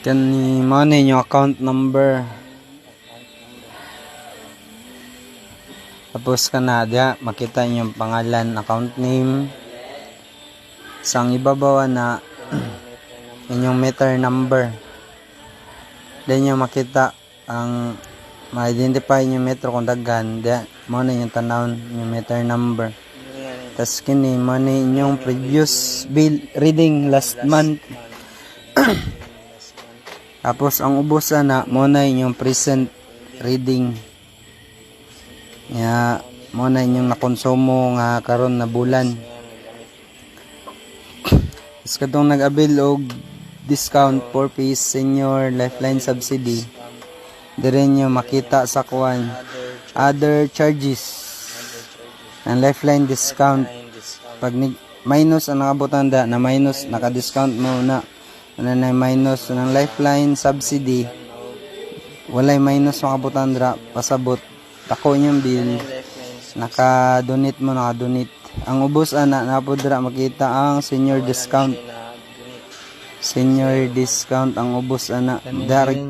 Kani mo na yung account number. Tapos ka na dia makita yung pangalan, account name. Sang ibabaw na inyong meter number. Then yung makita ang ma-identify yung metro kung daghan, dia mo na yung tanawon yung meter number. Tapos kini mo na inyong previous bill reading last month. Tapos ang ubos na mo na inyong present reading. Ya mo na inyong nakonsumo nga karon na bulan. Tapos katong nag-avail og discount 4 piece senior lifeline subsidy. Dire nyo makita sa kuan other charges ang lifeline discount pag minus ang nakabutan da na minus naka-discount mo na ano na minus ng lifeline subsidy. Walay minus makabutan dra pasabot. Tako yung bill. Naka-donate mo naka-donate. Ang ubos ana napudra makita ang senior discount. Senior discount ang ubos ana. Direct